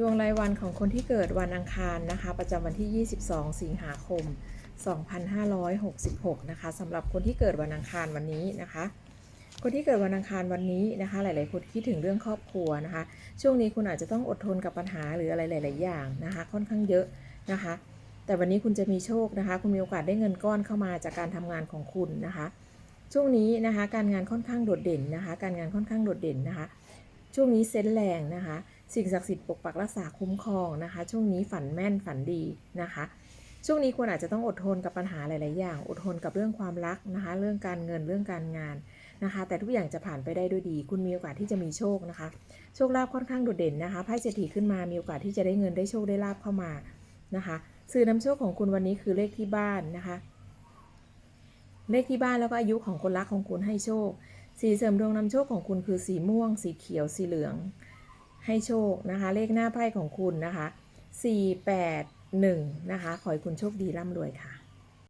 ดวงรายวันของคนที่เกิดวันอังคารนะคะ ประจำวันที่ 22 สิงหาคม 2566 นะคะสำหรับคนที่เกิดวันอังคารวันนี้นะคะ คนที่เกิดวันอังคารวันนี้นะคะ หลาย ๆ คนคิดถึงเรื่องครอบครัวนะคะ ช่วงนี้คุณอาจจะต้องอดทนกับปัญหาหรืออะไรหลาย ๆ อย่างนะคะ ค่อนข้างเยอะนะคะ แต่วันนี้คุณจะมีโชคนะคะ คุณมีโอกาสได้เงินก้อนเข้ามาจากการทำงานของคุณนะคะ ช่วงนี้นะคะ การงานค่อนข้างโดดเด่นนะคะ การงานค่อนข้างโดดเด่นนะคะ ช่วงนี้เซนแรงนะคะ สิ่งศักดิ์สิทธิ์ปกปักรักษาคุ้มครองนะคะ ช่วงนี้ฝันแม่นฝันดีนะคะ ช่วงนี้คุณอาจจะต้องอดทนกับปัญหาหลาย ๆ อย่าง อดทนกับเรื่องความรักนะคะ เรื่องการเงินเรื่องการงานนะคะ แต่ทุกอย่างจะผ่านไปได้ด้วยดี คุณมีโอกาสที่จะมีโชคนะคะ โชคลาภค่อนข้างโดดเด่นนะคะไพ่เศรษฐีขึ้นมามีโอกาสที่จะได้เงินได้โชคได้ลาภเข้ามานะคะสื่อนำโชคของคุณวันนี้คือเลขที่บ้านนะคะ เลขที่บ้านแล้วก็อายุของคนรักของคุณให้โชค สีเสริมดวงนำโชคของคุณคือสีม่วง สีเขียว สีเหลือง ให้โชคนะคะ เลขหน้าไพ่ของคุณนะคะ 481 นะคะ ขอให้คุณโชคดีร่ำรวยค่ะ